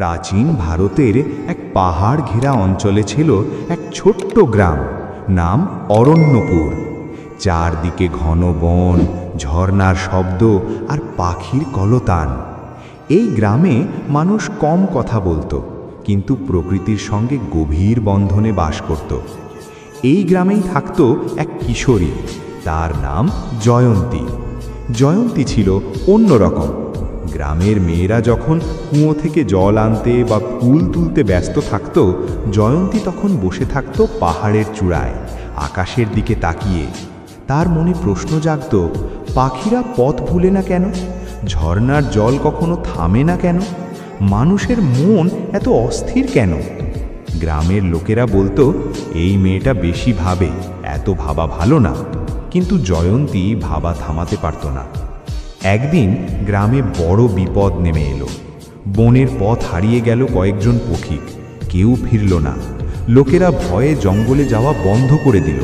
প্রাচীন ভারতের এক পাহাড় ঘেরা অঞ্চলে ছিল এক ছোট্ট গ্রাম, নাম অরণ্যপুর। চারদিকে ঘন বন, ঝর্ণার শব্দ আর পাখির কলতান। এই গ্রামে মানুষ কম কথা বলতো, কিন্তু প্রকৃতির সঙ্গে গভীর বন্ধনে বাস করত। এই গ্রামেই থাকতো এক কিশোরী, তার নাম জয়ন্তী। জয়ন্তী ছিল অন্যরকম গ্রামের মেয়েরা যখন কুয়ো থেকে জল আনতে বা ফুল তুলতে ব্যস্ত থাকত, জয়ন্তী তখন বসে থাকত পাহাড়ের চূড়ায়, আকাশের দিকে তাকিয়ে। তার মনে প্রশ্ন জাগত, পাখিরা পথ ভুলে না কেন? ঝর্ণার জল কখনো থামে না কেন? মানুষের মন এত অস্থির কেন? গ্রামের লোকেরা বলতো, এই মেয়েটা বেশি ভাবে, এত ভাবা ভালো না। কিন্তু জয়ন্তী ভাবা থামাতে পারত না। একদিন গ্রামে বড় বিপদ নেমে এলো। বনের পথ হারিয়ে গেল কয়েকজন পথিক। কেউ ফিরল না। লোকেরা ভয়ে জঙ্গলে যাওয়া বন্ধ করে দিল।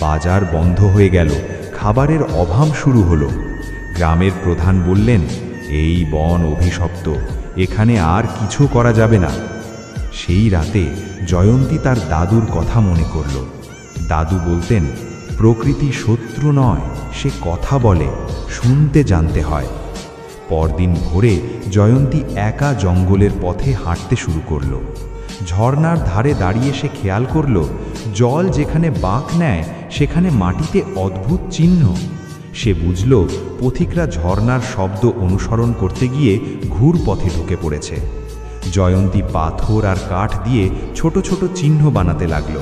বাজার বন্ধ হয়ে গেল। খাবারের অভাব শুরু হলো। গ্রামের প্রধান বললেন, এই বন অভিশপ্ত। এখানে আর কিছু করা যাবে না। সেই রাতে জয়ন্তী তার দাদুর কথা মনে করল। দাদু বলতেন, প্রকৃতি শত্রু নয়, সে কথা বলে। শুনতে জানতে হয়। পরদিন ভোরে জয়ন্তী একা জঙ্গলের পথে হাঁটতে শুরু করল। ঝর্ণার ধারে দাঁড়িয়ে সে খেয়াল করল, জল যেখানে বাঁক নেয়, সেখানে মাটিতে অদ্ভুত চিহ্ন। সে বুঝল, পথিকরা ঝর্ণার শব্দ অনুসরণ করতে গিয়ে ঘুর পথে ঢুকে পড়েছে। জয়ন্তী পাথর আর কাঠ দিয়ে ছোট ছোট চিহ্ন বানাতে লাগল।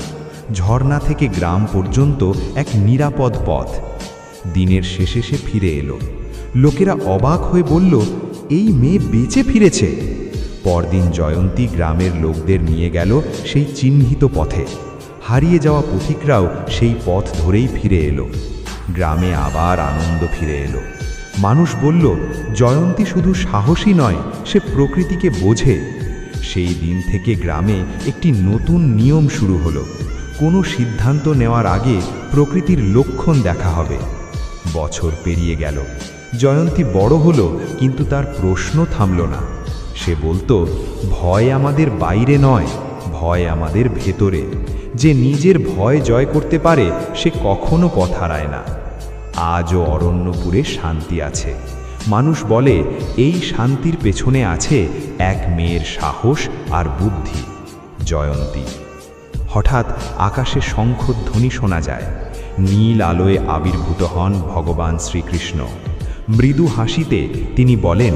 ঝর্ণা থেকে গ্রাম পর্যন্ত এক নিরাপদ পথ। দিনের শেষে সে ফিরে এলো। লোকেরা অবাক হয়ে বলল, এই মেয়ে বেঁচে ফিরেছে। পরদিন জয়ন্তী গ্রামের লোকদের নিয়ে গেল সেই চিহ্নিত পথে। হারিয়ে যাওয়া পথিকরাও সেই পথ ধরেই ফিরে এলো। গ্রামে আবার আনন্দ ফিরে এলো। মানুষ বলল, জয়ন্তী শুধু সাহসী নয়, সে প্রকৃতিকে বোঝে। সেই দিন থেকে গ্রামে একটি নতুন নিয়ম শুরু হলো। কোনো সিদ্ধান্ত নেওয়ার আগে প্রকৃতির লক্ষণ দেখা হবে। বছর পেরিয়ে গেল। জয়ন্তী বড় হলো, কিন্তু তার প্রশ্ন থামল না। সে বলতো, ভয় আমাদের বাইরে নয়, ভয় আমাদের ভেতরে। যে নিজের ভয় জয় করতে পারে, সে কখনো পথ হারায় না। আজও অরণ্যপুরে শান্তি আছে। মানুষ বলে, এই শান্তির পেছনে আছে এক মেয়ের সাহস আর বুদ্ধি। জয়ন্তী। হঠাৎ আকাশে শঙ্খধ্বনি শোনা যায়। নীল আলোয় আবির্ভূত হন ভগবান শ্রীকৃষ্ণ। মৃদু হাসিতে তিনি বলেন,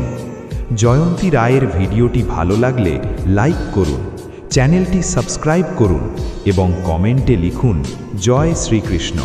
জয়ন্তী রায়ের ভিডিওটি ভালো লাগলে লাইক করুন, চ্যানেলটি সাবস্ক্রাইব করুন এবং কমেন্টে লিখুন, জয় শ্রীকৃষ্ণ।